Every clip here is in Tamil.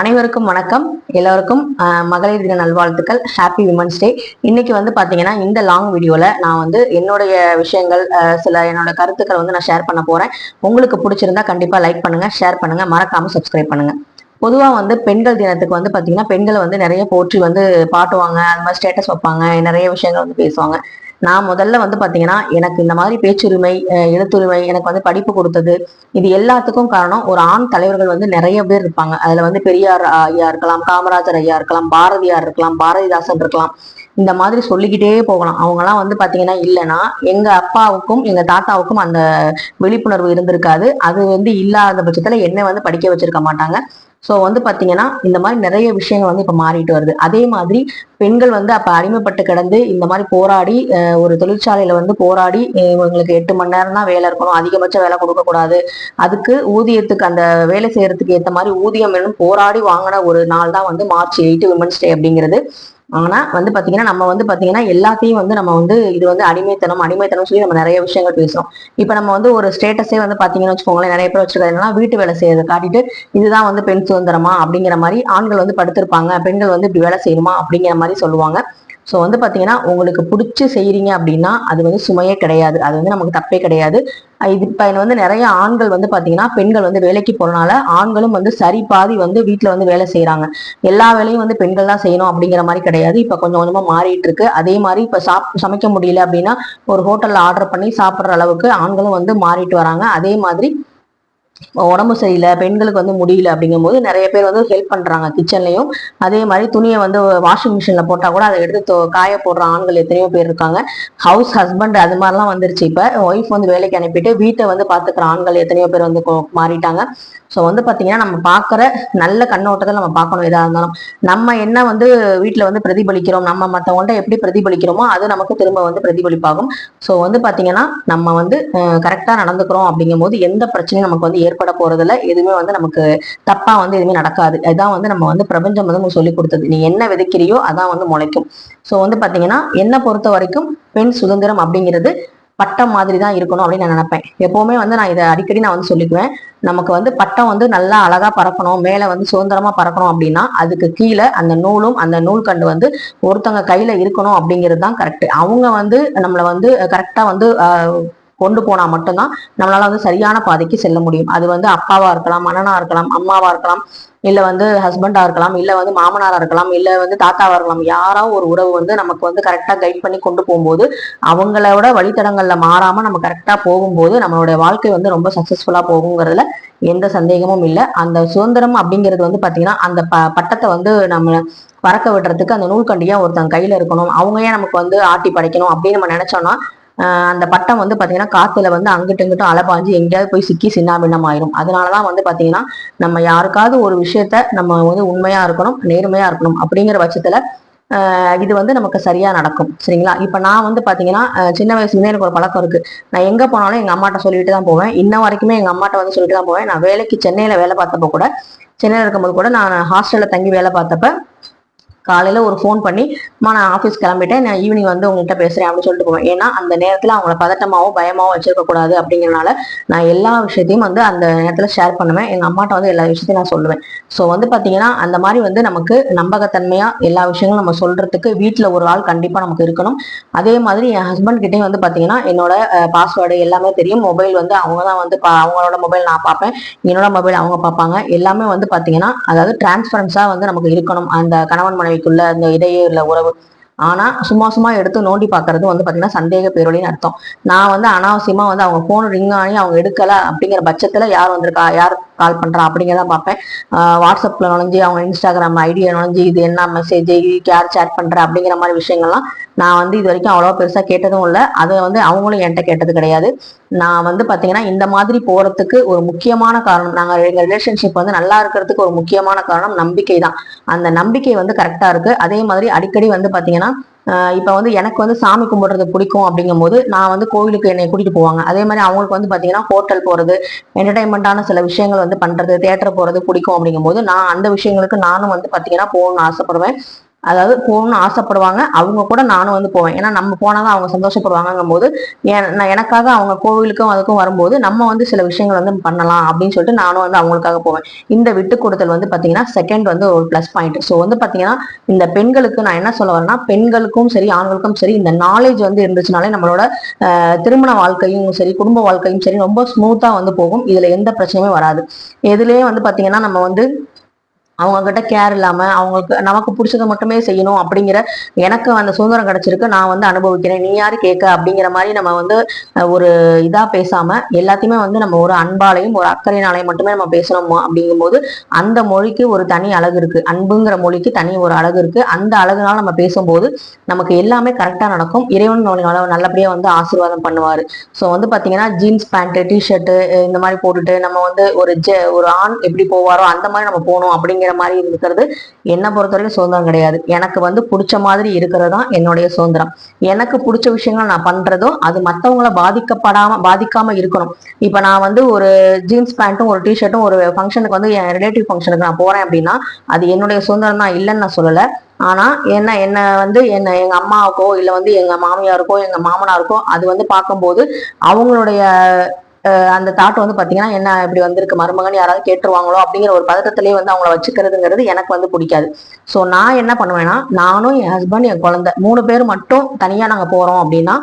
அனைவருக்கும் வணக்கம். எல்லோருக்கும் மகளிர் தின நல்வாழ்த்துக்கள். ஹாப்பி விமன்ஸ் டே இன்னைக்கு வந்து பாத்தீங்கன்னா இந்த லாங் வீடியோல நான் வந்து என்னுடைய விஷயங்கள் சில என்னோட கருத்துக்களை வந்து நான் ஷேர் பண்ண போறேன். உங்களுக்கு பிடிச்சிருந்தா கண்டிப்பா லைக் பண்ணுங்க ஷேர் பண்ணுங்க. மறக்காம சப்ஸ்கிரைப் பண்ணுங்க. பொதுவா வந்து பெண்கள் தினத்துக்கு வந்து பாத்தீங்கன்னா பெண்களை வந்து நிறைய போற்றி வந்து பாட்டுவாங்க. அந்த மாதிரி ஸ்டேட்டஸ் வைப்பாங்க. நிறைய விஷயங்கள் வந்து பேசுவாங்க. நான் முதல்ல வந்து பாத்தீங்கன்னா எனக்கு இந்த மாதிரி பேச்சுரிமை எழுத்துரிமை எனக்கு வந்து படிப்பு கொடுத்தது இது எல்லாத்துக்கும் காரணம் ஒரு ஆண் தலைவர்கள் வந்து நிறைய பேர் இருப்பாங்க. அதுல வந்து பெரியார் ஐயா இருக்கலாம் காமராஜர் ஐயா இருக்கலாம் பாரதியார் இருக்கலாம் பாரதிதாசன் இருக்கலாம். இந்த மாதிரி சொல்லிக்கிட்டே போகலாம். அவங்கெல்லாம் வந்து பாத்தீங்கன்னா இல்லைன்னா எங்க அப்பாவுக்கும் எங்க தாத்தாவுக்கும் அந்த விழிப்புணர்வு இருந்திருக்காது. அது வந்து இல்லாத பட்சத்துல என்ன வந்து படிக்க வச்சிருக்க மாட்டாங்க. ஸோ வந்து பாத்தீங்கன்னா இந்த மாதிரி நிறைய விஷயங்கள் வந்து இப்போ மாறிட்டு வருது. அதே மாதிரி பெண்கள் வந்து அப்ப அடிமைப்பட்டு கிடந்து இந்த மாதிரி போராடி ஒரு தொழிற்சாலையில வந்து போராடி இவங்களுக்கு எட்டு மணி நேரம் தான் வேலை இருக்கணும். அதிகபட்ச வேலை கொடுக்க கூடாது. அதுக்கு ஊதியத்துக்கு அந்த வேலை செய்யறதுக்கு ஏத்த மாதிரி ஊதியம் வேணும். போராடி வாங்கின ஒரு நாள் தான் வந்து மார்ச் எயிட் விமன்ஸ் டே அப்படிங்கிறது. ஆனா வந்து பாத்தீங்கன்னா நம்ம வந்து பாத்தீங்கன்னா எல்லாத்தையும் வந்து நம்ம வந்து இது வந்து அடிமைத்தனம் அடிமைத்தனம் சொல்லி நம்ம நிறைய விஷயங்கள் பேசுறோம். இப்ப நம்ம வந்து ஒரு ஸ்டேட்டஸே வந்து பாத்தீங்கன்னு வச்சுக்கோங்களேன் நிறைய பேர் வச்சிருக்காங்க. என்னன்னா வீட்டு வேலை செய்யறது காட்டிட்டு இதுதான் வந்து பெண் சுதந்திரமா அப்படிங்கிற மாதிரி ஆண்கள் வந்து படுத்திருப்பாங்க. பெண்கள் வந்து இப்படி வேலை செய்யணுமா அப்படிங்கிற மாதிரி சொல்லுவாங்க. ஸோ வந்து பார்த்தீங்கன்னா உங்களுக்கு பிடிச்சி செய்யறீங்க அப்படின்னா அது வந்து சுமையே கிடையாது. அது வந்து நமக்கு தப்பே கிடையாது. இது இப்ப வந்து நிறைய ஆண்கள் வந்து பார்த்தீங்கன்னா பெண்கள் வந்து வேலைக்கு போறனால ஆண்களும் வந்து சரி பாதி வந்து வீட்டில் வந்து வேலை செய்யறாங்க எல்லா வேலையும் வந்து பெண்கள் தான் செய்யணும் அப்படிங்கிற மாதிரி கிடையாது. இப்போ கொஞ்சம் கொஞ்சமாக மாறிட்டு இருக்கு. அதே மாதிரி இப்போ சாப் சமைக்க முடியல அப்படின்னா ஒரு ஹோட்டலில் ஆர்டர் பண்ணி சாப்பிட்ற அளவுக்கு ஆண்களும் வந்து மாறிட்டு வராங்க. அதே மாதிரி உடம்பு சரியில்லை பெண்களுக்கு வந்து முடியல அப்படிங்கும்போது நிறைய பேர் வந்து ஹெல்ப் பண்றாங்க கிச்சன்லயும் அதே மாதிரி துணியை வந்து வாஷிங் மிஷின்ல போட்டா கூட அதை எடுத்து காய போடுற ஆண்கள் எத்தனையோ பேர் இருக்காங்க. ஹவுஸ் ஹஸ்பண்ட் அது மாதிரிலாம் வந்துருச்சு இப்ப. ஒய்ஃப் வந்து வேலைக்கு அனுப்பிட்டு வீட்டை வந்து பாத்துக்கிற ஆண்கள் எத்தனையோ பேர் வந்து மாறிட்டாங்க. ஸோ வந்து பாத்தீங்கன்னா நம்ம பாக்குற நல்ல கண்ணோட்டத்தில் நம்ம பார்க்கணும் எதா இருந்தாலும். நம்ம என்ன வந்து வீட்டுல வந்து பிரதிபலிக்கிறோம் நம்ம மற்றவங்கள்ட்ட எப்படி பிரதிபலிக்கிறோமோ அது நமக்கு திரும்ப வந்து பிரதிபலிப்பாகும். ஸோ வந்து பாத்தீங்கன்னா நம்ம வந்து கரெக்டா நடந்துக்கிறோம் அப்படிங்கும்போது எந்த பிரச்சனையும் நமக்கு வந்து ஏற்பட போறதுல எதுவுமே வந்து நமக்கு தப்பா வந்து எதுவுமே நடக்காது. அதுதான் வந்து நம்ம வந்து பிரபஞ்சம் வந்து நமக்கு சொல்லி கொடுத்தது. நீ என்ன விதைக்கிறியோ அதான் வந்து முளைக்கும். ஸோ வந்து பாத்தீங்கன்னா என்னை பொறுத்த வரைக்கும் பெண் சுதந்திரம் அப்படிங்கிறது பட்டம் மாதிரி தான் இருக்கணும் அப்படின்னு நான் நினைப்பேன். எப்பவுமே வந்து நான் இதை அடிக்கடி நான் வந்து சொல்லிக்குவேன். நமக்கு வந்து பட்டம் வந்து நல்லா அழகா பறக்கணும் மேல வந்து சுதந்திரமா பறக்கணும் அப்படின்னா அதுக்கு கீழே அந்த நூலும் அந்த நூல் கண்டு வந்து ஒருத்தவங்க கையில இருக்கணும் அப்படிங்கிறது தான் கரெக்ட் அவங்க வந்து நம்மளை வந்து கரெக்டா வந்து கொண்டு போனா மட்டும்தான் நம்மளால வந்து சரியான பாதைக்கு செல்ல முடியும். அது வந்து அப்பாவா இருக்கலாம் அண்ணனா இருக்கலாம் அம்மாவா இருக்கலாம் இல்லை வந்து ஹஸ்பண்டா இருக்கலாம் இல்ல வந்து மாமனாரா இருக்கலாம் இல்லை வந்து தாத்தாவா இருக்கலாம். யாரோ ஒரு உறவு வந்து நமக்கு வந்து கரெக்டா கைட் பண்ணி கொண்டு போகும்போது அவங்களோட வழித்தடங்கள்ல மாறாம நம்ம கரெக்டா போகும்போது நம்மளுடைய வாழ்க்கை வந்து ரொம்ப சக்ஸஸ்ஃபுல்லாக போகுங்கிறதுல எந்த சந்தேகமும் இல்லை. அந்த சுதந்திரம் அப்படிங்கிறது வந்து பாத்தீங்கன்னா அந்த ப பட்டத்தை வந்து நம்ம பறக்க விடுறதுக்கு அந்த நூல்கண்டியாக ஒருத்தன் கையில இருக்கணும். அவங்க ஏன் நமக்கு வந்து ஆட்டி படைக்கணும் அப்படின்னு நம்ம நினைச்சோம்னா அந்த பட்டம் வந்து பார்த்தீங்கன்னா காத்துல வந்து அங்கிட்டு இங்கிட்டும் அலப்பாஞ்சு எங்கேயாவது போய் சிக்கி சின்னாபின்னம் ஆயிரும் அதனாலதான் வந்து பார்த்தீங்கன்னா நம்ம யாருக்காவது ஒரு விஷயத்த நம்ம வந்து உண்மையா இருக்கணும் நேர்மையா இருக்கணும் அப்படிங்கிற பட்சத்துல இது வந்து நமக்கு சரியா நடக்கும். சரிங்களா? இப்ப நான் வந்து பாத்தீங்கன்னா சின்ன வயசுலேருந்து எனக்கு ஒரு பழக்கம் இருக்கு. நான் எங்க போனாலும் எங்க அம்மாட்ட சொல்லிட்டு தான் போவேன். இன்ன வரைக்குமே எங்க அம்மாட்ட வந்து சொல்லிட்டு தான் போவேன். நான் வேலைக்கு சென்னையில வேலை பார்த்தப்ப கூட சென்னையில இருக்கும்போது கூட நான் ஹாஸ்டல்ல தங்கி வேலை பார்த்தப்ப காலையில ஒரு ஃபோன் பண்ணி மா நான் ஆஃபீஸ் கிளம்பிட்டேன். நான் ஈவினிங் வந்து உங்கள்கிட்ட பேசுறேன் அப்படின்னு சொல்லிட்டு போவேன். ஏன்னா அந்த நேரத்தில் அவங்கள பதட்டமாவோ பயமாவோ வச்சிருக்க கூடாது நான் எல்லா விஷயத்தையும் வந்து அந்த நேரத்தில் ஷேர் பண்ணுவேன். எங்கள் அம்மாட்ட வந்து எல்லா விஷயத்தையும் நான் சொல்லுவேன். ஸோ வந்து பார்த்தீங்கன்னா அந்த மாதிரி வந்து நமக்கு நம்பகத்தன்மையாக எல்லா விஷயங்களும் நம்ம சொல்றதுக்கு வீட்டில் ஒரு ஆள் கண்டிப்பாக நமக்கு இருக்கணும். அதே மாதிரி என் ஹஸ்பண்ட் கிட்டேயும் வந்து பார்த்தீங்கன்னா என்னோட பாஸ்வேர்டு எல்லாமே தெரியும். மொபைல் வந்து அவங்க தான் வந்து பா- அவங்களோட மொபைல் நான் பார்ப்பேன். என்னோட மொபைல் அவங்க பார்ப்பாங்க. எல்லாமே வந்து பார்த்தீங்கன்னா அதாவது டிரான்ஸ்பரன்ஸாக வந்து நமக்கு இருக்கணும். அந்த கணவன் மனைவிக்குள்ள அந்த இடையே உள்ள உறவு. ஆனா சும்மா சும்மா எடுத்து நோண்டி பாக்குறது வந்து பாத்தீங்கன்னா சந்தேக பேரொழின்னு அர்த்தம். நான் வந்து அனாவசியமா வந்து அவங்க போன் ரிங் ஆனி அவங்க எடுக்கல அப்படிங்கிற பட்சத்துல யார் வந்திருக்கா யார் கால் பண்றா அப்படிங்கிறத பார்ப்பேன். வாட்ஸ்அப்பில் வாட்ஸ்அப்ல நுழைஞ்சு அவங்க இன்ஸ்டாகிராம் ஐடியா நுழைஞ்சு இது என்ன மெசேஜ் யார் சேட் பண்ற அப்படிங்கிற மாதிரி விஷயங்கள்லாம் நான் வந்து இது வரைக்கும் அவ்வளவா பெருசா கேட்டதும் இல்லை. அதை வந்து அவங்களும் என்கிட்ட கேட்டது கிடையாது. நான் வந்து பாத்தீங்கன்னா இந்த மாதிரி போறதுக்கு ஒரு முக்கியமான காரணம் நாங்க எங்கள் ரிலேஷன்ஷிப் வந்து நல்லா இருக்கிறதுக்கு ஒரு முக்கியமான காரணம் நம்பிக்கை தான். அந்த நம்பிக்கை வந்து கரெக்டா இருக்கு. அதே மாதிரி அடிக்கடி வந்து பாத்தீங்கன்னா இப்ப வந்து எனக்கு வந்து சாமி கும்பிடுறது பிடிக்கும் அப்படிங்கும்போது நான் வந்து கோவிலுக்கு என்னை கூட்டிட்டு போவாங்க. அதே மாதிரி அவங்களுக்கு வந்து பாத்தீங்கன்னா ஹோட்டல் போறது என்டர்டைன்மெண்ட்டான சில விஷயங்கள் வந்து பண்றது தேட்டர் போறது பிடிக்கும் அப்படிங்கும்போது நான் அந்த விஷயங்களுக்கு நானும் வந்து பாத்தீங்கன்னா போகணும்னு ஆசைப்படுவேன். அதாவது போகணும்னு ஆசைப்படுவாங்க. அவங்க கூட நானும் வந்து போவேன். ஏன்னா நம்ம போனாதான் அவங்க சந்தோஷப்படுவாங்கங்கும் போது என்- நான் எனக்காக அவங்க கோவிலுக்கும் அதுக்கும் வரும்போது நம்ம வந்து சில விஷயங்கள் வந்து பண்ணலாம் அப்படின்னு சொல்லிட்டு நானும் வந்து அவங்களுக்காக போவேன். இந்த விட்டு கொடுத்தல் வந்து பார்த்தீங்கன்னா செகண்ட் வந்து ஒரு ப்ளஸ் பாயிண்ட் ஸோ வந்து பார்த்தீங்கன்னா இந்த பெண்களுக்கு நான் என்ன சொல்ல வரேன்னா பெண்களுக்கும் சரி ஆண்களுக்கும் சரி இந்த நாலேஜ் வந்து இருந்துச்சுனாலே நம்மளோட திருமண வாழ்க்கையும் சரி குடும்ப வாழ்க்கையும் சரி ரொம்ப ஸ்மூத்தாக வந்து போகும். இதில் எந்த பிரச்சனையுமே வராது. எதுலயே வந்து பார்த்தீங்கன்னா நம்ம வந்து அவங்க கிட்ட கேர் இல்லாம அவங்களுக்கு நமக்கு பிடிச்சதை மட்டுமே செய்யணும் அப்படிங்கிற எனக்கு அந்த சுதந்திரம் கிடைச்சிருக்கு. நான் வந்து அனுபவிக்கிறேன். நீ யாரு கேட்க? அப்படிங்கிற மாதிரி நம்ம வந்து ஒரு இதா பேசாம எல்லாத்தையுமே வந்து நம்ம ஒரு அன்பாலையும் ஒரு அக்கறையினாலையும் மட்டுமே நம்ம பேசணும்? அப்படிங்கும்போது அந்த மொழிக்கு ஒரு தனி அழகு இருக்கு. அன்புங்கிற மொழிக்கு தனி ஒரு அழகு இருக்கு. அந்த அழகுனால நம்ம பேசும்போது நமக்கு எல்லாமே கரெக்டா நடக்கும். இறைவன் நம்மள நல்லபடியா வந்து ஆசீர்வாதம் பண்ணுவாரு. ஸோ வந்து பாத்தீங்கன்னா ஜீன்ஸ் பேண்ட் டிஷர்ட்டு இந்த மாதிரி போட்டுட்டு நம்ம வந்து ஒரு ஜெ ஒரு ஆண் எப்படி போவாரோ அந்த மாதிரி நம்ம போகணும் அப்படிங்கிற மாதிரி இருக்கிறது என்னை பொறுத்த வரைக்கும் சுதந்திரம் கிடையாது. எனக்கு வந்து பிடிச்ச மாதிரி இருக்கிறது தான் என்னுடைய சுதந்திரம். எனக்கு பிடிச்ச விஷயங்கள் நான் பண்றதும் அது மற்றவங்கள பாதிக்கப்படாம பாதிக்காம இருக்கணும். இப்போ நான் வந்து ஒரு ஜீன்ஸ் பேண்ட்டும் ஒரு டிஷர்ட்டும் ஒரு ஃபங்க்ஷனுக்கு வந்து என் ரிலேட்டிவ் ஃபங்க்ஷனுக்கு நான் போறேன் அப்படின்னா அது என்னுடைய சுதந்திரம் தான் இல்லைன்னு நான் சொல்லலை. ஆனா என்ன என்ன வந்து என்ன எங்க அம்மாவுக்கோ இல்ல வந்து எங்க மாமியாருக்கோ எங்க மாமனாருக்கோ அது வந்து பார்க்கும்போது அவங்களுடைய அந்த தாட் வந்து பாத்தீங்கன்னா என்ன இப்படி வந்திருக்கு? மருமகன் யாராவது கேட்டுருவாங்களோ அப்படிங்கிற ஒரு பதட்டத்திலேயே வந்து அவங்கள வச்சுக்கிறதுங்கிறது எனக்கு வந்து பிடிக்காது. ஸோ நான் என்ன பண்ணுவேன்னா நானும் என் ஹஸ்பண்ட் என் குழந்தை மூணு பேர் மட்டும் தனியாக நாங்கள் போகிறோம் அப்படின்னா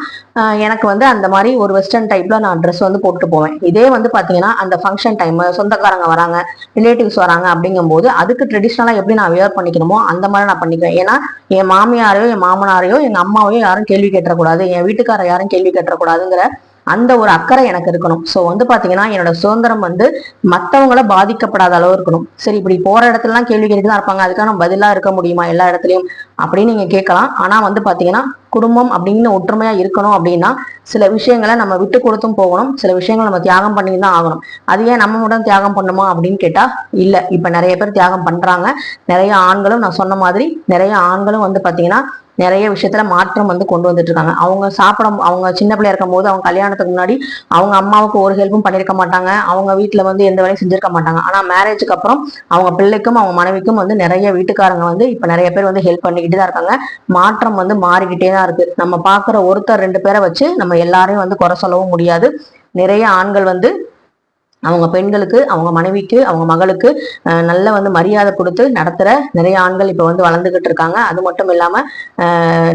எனக்கு வந்து அந்த மாதிரி ஒரு வெஸ்டர்ன் டைப்பில் நான் ட்ரெஸ் வந்து போட்டு போவேன். இதே வந்து பார்த்தீங்கன்னா அந்த ஃபங்க்ஷன் டைம் சொந்தக்காரங்க வராங்க ரிலேட்டிவ்ஸ் வராங்க அப்படிங்கும்போது அதுக்கு ட்ரெடிஷ்னலாக எப்படி நான் வியர் பண்ணிக்கணுமோ அந்த மாதிரி நான் பண்ணிக்குவேன். ஏன்னா என் மாமியாரையோ என் மாமனாரையோ எங்கள் அம்மாவையோ யாரும் கேள்வி கேட்டக்கூடாது என் வீட்டுக்காரர் யாரும் கேள்வி கேட்டக்கூடாதுங்கிற அந்த ஒரு அக்கறை எனக்கு இருக்கணும். ஸோ வந்து பாத்தீங்கன்னா என்னோட சுதந்திரம் வந்து மற்றவங்கள பாதிக்கப்படாத அளவு இருக்கணும். சரி இப்படி போற இடத்துலலாம் கேள்வி கேட்டு தான் இருப்பாங்க அதுக்கான பதிலா இருக்க முடியுமா எல்லா இடத்துலயும்? அப்படின்னு நீங்க கேட்கலாம். ஆனா வந்து பாத்தீங்கன்னா குடும்பம் அப்படின்னு ஒற்றுமையா இருக்கணும் அப்படின்னா சில விஷயங்களை நம்ம விட்டு கொடுத்தும் போகணும். சில விஷயங்களை நம்ம தியாகம் பண்ணி தான் ஆகணும். அது ஏன் நம்ம மட்டும் தியாகம் பண்ணுமா அப்படின்னு கேட்டா இல்ல. இப்ப நிறைய பேர் தியாகம் பண்றாங்க. நிறைய ஆண்களும் நான் சொன்ன மாதிரி நிறைய ஆண்களும் வந்து பாத்தீங்கன்னா நிறைய விஷயத்துல மாற்றம் வந்து கொண்டு வந்துட்டு இருக்காங்க. அவங்க சாப்பிட அவங்க சின்ன பிள்ளையா இருக்கும் போது அவங்க கல்யாணத்துக்கு முன்னாடி அவங்க அம்மாவுக்கு ஒரு ஹெல்ப்பும் பண்ணியிருக்க மாட்டாங்க. அவங்க வீட்டுல வந்து எந்த வேலையும் செஞ்சிருக்க மாட்டாங்க. ஆனா மேரேஜுக்கு அப்புறம் அவங்க பிள்ளைக்கும் அவங்க மனைவிக்கும் வந்து நிறைய வீட்டுக்காரங்க வந்து இப்ப நிறைய பேர் வந்து ஹெல்ப் பண்ணிக்கிட்டு தான் இருக்காங்க. மாற்றம் வந்து மாறிக்கிட்டே தான் இருக்கு. நம்ம பாக்குற ஒருத்தர் ரெண்டு பேரை வச்சு நம்ம எல்லாரையும் வந்து குறை சொல்லவும் முடியாது. நிறைய ஆண்கள் வந்து அவங்க பெண்களுக்கு அவங்க மனைவிக்கு அவங்க மகளுக்கு நல்ல வந்து மரியாதை கொடுத்து நடத்துகிற நிறைய ஆண்கள் இப்போ வந்து வளர்ந்துக்கிட்டு இருக்காங்க. அது மட்டும் இல்லாமல்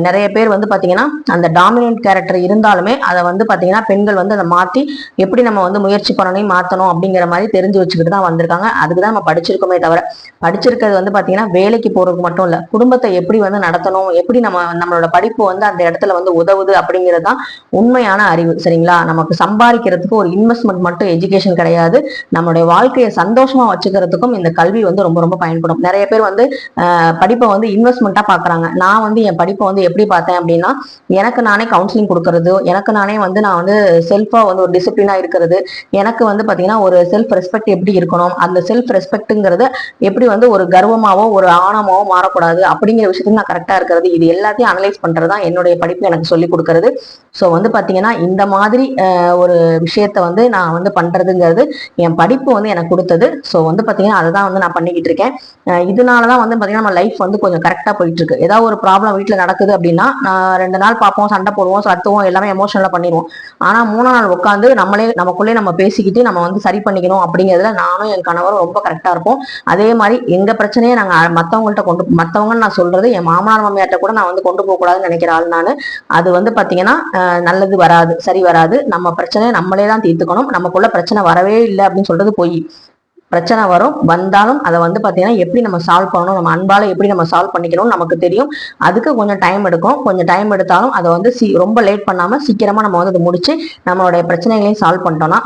நிறைய பேர் வந்து பார்த்தீங்கன்னா அந்த டாமினன்ட் கேரக்டர் இருந்தாலுமே அதை வந்து பார்த்திங்கன்னா பெண்கள் வந்து அதை மாற்றி எப்படி நம்ம வந்து முயற்சி பண்ணணும் மாற்றணும் அப்படிங்கிற மாதிரி தெரிஞ்சு வச்சுக்கிட்டு தான் வந்திருக்காங்க. அதுக்கு தான் நம்ம படிச்சிருக்கோமே தவிர படிச்சிருக்கிறது வந்து பார்த்தீங்கன்னா வேலைக்கு போகிறதுக்கு மட்டும் இல்லை. குடும்பத்தை எப்படி வந்து நடத்தணும் எப்படி நம்ம நம்மளோட படிப்பு வந்து அந்த இடத்துல வந்து உதவுது அப்படிங்கிறது தான் உண்மையான அறிவு சரிங்களா? நமக்கு சம்பாதிக்கிறதுக்கு ஒரு இன்வெஸ்ட்மெண்ட் மட்டும் எஜுகேஷன் கிடையாது. நம்மளுடைய வாழ்க்கையை சந்தோஷமா வச்சுக்கிறதுக்கும் இந்த கல்வி வந்து ரொம்ப ரொம்ப பயன்படும். நிறைய பேர் வந்து படிப்பை வந்து இன்வெஸ்ட்மெண்ட்டா பாக்குறாங்க நான் வந்து என் படிப்பை வந்து எப்படி பார்த்தேன் அப்படின்னா எனக்கு நானே கவுன்சிலிங் கொடுக்கறது எனக்கு நானே வந்து நான் வந்து செல்ஃபா வந்து ஒரு டிசிப்ளினா இருக்கிறது எனக்கு வந்து பாத்தீங்கன்னா ஒரு செல்ஃப் ரெஸ்பெக்ட் எப்படி இருக்கணும் அந்த செல்ஃப் ரெஸ்பெக்ட்ங்கிறது எப்படி வந்து ஒரு கர்வமாவோ ஒரு ஆணமாவோ மாறக்கூடாது அப்படிங்கிற விஷயத்துல நான் கரெக்டா இருக்கிறது. இது எல்லாத்தையும் அனலைஸ் பண்றது தான் என்னுடைய படிப்பு எனக்கு சொல்லி கொடுக்கறது. ஸோ வந்து பாத்தீங்கன்னா இந்த மாதிரி ஒரு விஷயத்த வந்து நான் வந்து பண்றதுங்கிறது என் படிப்பு வந்து எனக்கு கொடுத்தது. ஸோ வந்து பாத்தீங்கன்னா அதை தான் வந்து நான் பண்ணிக்கிட்டு இருக்கேன். இதனால தான் வந்து பார்த்தீங்கன்னா நம்ம லைஃப் வந்து கொஞ்சம் கரெக்டா போயிட்டு இருக்கு ஏதாவது ஒரு ப்ராப்ளம் வீட்டில் நடக்குது அப்படின்னா நான் ரெண்டு நாள் பார்ப்போம் சண்டை போடுவோம் சத்துவோம் எல்லாமே எமோஷனலாக பண்ணிடுவோம். ஆனா மூணாம் நாள் உட்காந்து நம்மளே நமக்குள்ளே நம்ம பேசிக்கிட்டு நம்ம வந்து சரி பண்ணிக்கணும் அப்படிங்கிறதுல நானும் என் கணவரும் ரொம்ப கரெக்டா இருப்போம். அதே மாதிரி எங்கள் பிரச்சனையை நாங்க மத்தவங்கள்ட்ட கொண்டு மற்றவங்கன்னு நான் சொல்றது என் மாமனார் மாமியார்ட்ட கூட நான் வந்து கொண்டு போகக்கூடாதுன்னு நினைக்கிற ஆள் நான். அது வந்து பாத்தீங்கன்னா நல்லது வராது சரி வராது. நம்ம பிரச்சனையை நம்மளே தான் தீர்த்துக்கணும். நமக்குள்ள பிரச்சனை வரவே இல்லை அப்படின்னு சொல்றது போய். பிரச்சனை வரும். வந்தாலும் அதை வந்து பாத்தீங்கன்னா எப்படி நம்ம சால்வ் பண்ணணும்? நம்ம அன்பால எப்படி நம்ம சால்வ் பண்ணிக்கணும்னு நமக்கு தெரியும். அதுக்கு கொஞ்சம் டைம் எடுக்கும். கொஞ்சம் டைம் எடுத்தாலும் அதை வந்து சி ரொம்ப லேட் பண்ணாம சீக்கிரமா நம்ம வந்து அதை முடிச்சு நம்மளுடைய பிரச்சனைகளையும் சால்வ் பண்ணிட்டோம்னா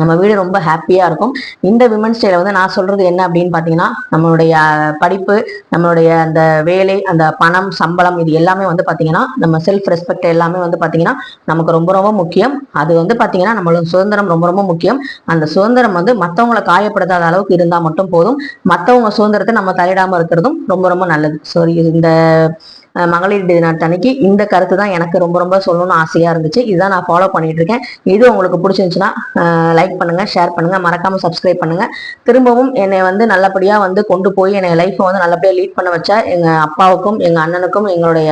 நம்ம வீடு ரொம்ப ஹாப்பியாக இருக்கும். இந்த விமன்ஸ் டேல வந்து நான் சொல்கிறது என்ன அப்படின்னு பார்த்தீங்கன்னா நம்மளுடைய படிப்பு நம்மளுடைய அந்த வேலை அந்த பணம் சம்பளம் இது எல்லாமே வந்து பார்த்தீங்கன்னா நம்ம செல்ஃப் ரெஸ்பெக்ட் எல்லாமே வந்து பார்த்தீங்கன்னா நமக்கு ரொம்ப ரொம்ப முக்கியம். அது வந்து பார்த்தீங்கன்னா நம்மளோட சுதந்திரம் ரொம்ப ரொம்ப முக்கியம். அந்த சுதந்திரம் வந்து மற்றவங்களை காயப்படுத்தாத அளவுக்கு இருந்தால் மட்டும் போதும். மற்றவங்க சுதந்திரத்தை நம்ம தலையிடாமல் இருக்கிறதும் ரொம்ப ரொம்ப நல்லது. ஸோ இந்த மகளிர் மகளிர் தினத்தன்னைக்கு இந்த கருத்து தான் எனக்கு ரொம்ப ரொம்ப சொல்லணும்னு ஆசையாக இருந்துச்சு. இதுதான் நான் ஃபாலோ பண்ணிட்டு இருக்கேன் இது உங்களுக்கு பிடிச்சிருந்துச்சுன்னா லைக் பண்ணுங்க ஷேர் பண்ணுங்க. மறக்காம சப்ஸ்கிரைப் பண்ணுங்க. திரும்பவும் என்னை வந்து நல்லபடியாக வந்து கொண்டு போய் என்னை லைஃப்பை வந்து நல்லபடியாக லீட் பண்ண வச்ச எங்கள் அப்பாவுக்கும் எங்கள் அண்ணனுக்கும் எங்களுடைய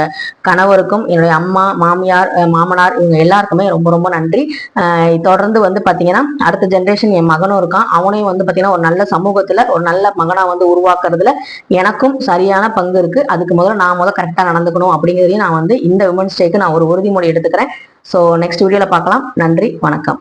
கணவருக்கும் என்னுடைய அம்மா மாமியார் மாமனார் இவங்க எல்லாருக்குமே ரொம்ப ரொம்ப நன்றி. தொடர்ந்து வந்து பார்த்தீங்கன்னா அடுத்த ஜென்ரேஷன் என் மகனும் இருக்கான். அவனையும் வந்து பார்த்தீங்கன்னா ஒரு நல்ல சமூகத்தில் ஒரு நல்ல மகனாக வந்து உருவாக்குறதுல எனக்கும் சரியான பங்கு இருக்குது அதுக்கு முதல்ல நான் முதல்ல கரெக்டாக நடந்துக்கணும் அப்படிங்கிறதையும் நான் வந்து இந்த உமன்ஸ் டேக்கு நான் ஒரு உறுதிமொழி எடுத்துக்கிறேன். ஸோ நெக்ஸ்ட் வீடியோல பார்க்கலாம். நன்றி வணக்கம்.